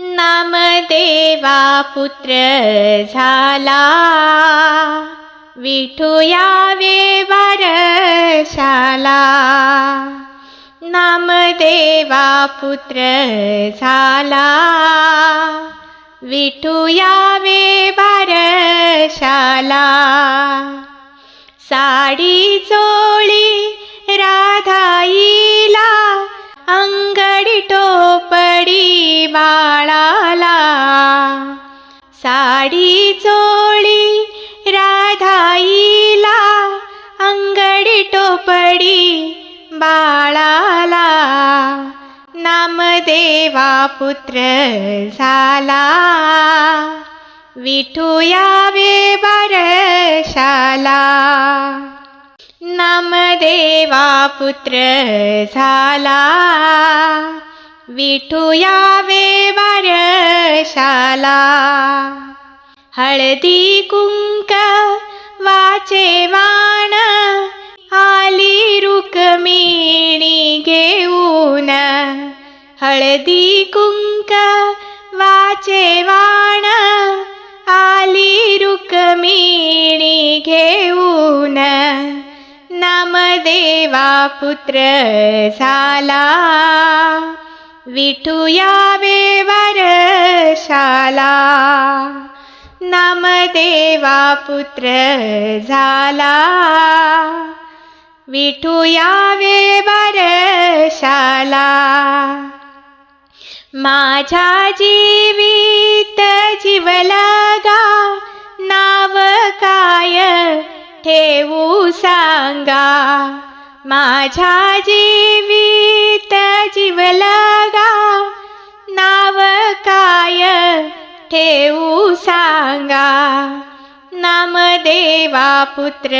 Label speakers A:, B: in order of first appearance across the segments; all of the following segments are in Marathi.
A: नामदेवा पुत्र झाला. विठू यावे नाम नामदेवा पुत्र झाला. विठू यावे बारशाला साडी चोळी राधाईला अंगडी टोपडी बाळाला. साडी चोळी राधाईला. अंगडी टोपडी बाळाला. नामदेवा पुत्र झाला. विठू यावे बारशाला नामदेवा पुत्र झाला. विठू यावे बारशाला हळदी कुंक वाचे वाण आली रुक्मिणी घेऊन. हळदी कुंक वाचे वाण आली रुक्मिणी घेऊन. नामदेवा पुत्र झाला. विठू यावे वरशाला नामदेवा पुत्र झाला. विठू यावे वरशाला माझ्या जीवित जीवलगा नाव काय ठेवू सांगा. माझ्या जीवित जीवलगा नाव काय ठेवू सांगा? नामदेवा पुत्र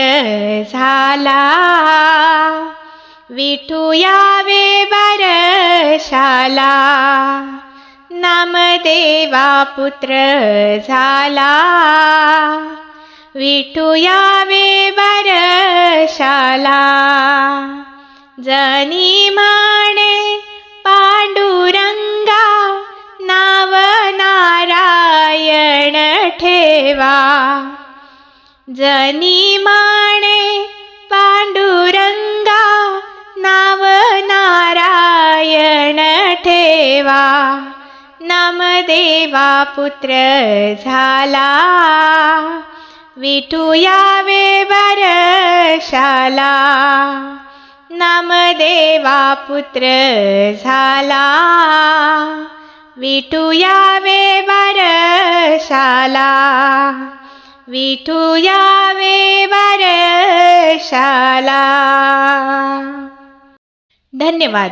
A: झाला. विठू यावे बरशाला. नामदेवा पुत्र झाला. विठू यावे बरशाला जनी माणे पांडुरंगा नाव नारायण ठेवा. जनी माणे पांडुरंगा नाव नारायण ठेवा. नामदेवा पुत्र झाला. विठू यावे बरशाला नामदेवा पुत्र झाला. विठू यावे बरशाला विठू यावे बरशाला धन्यवाद.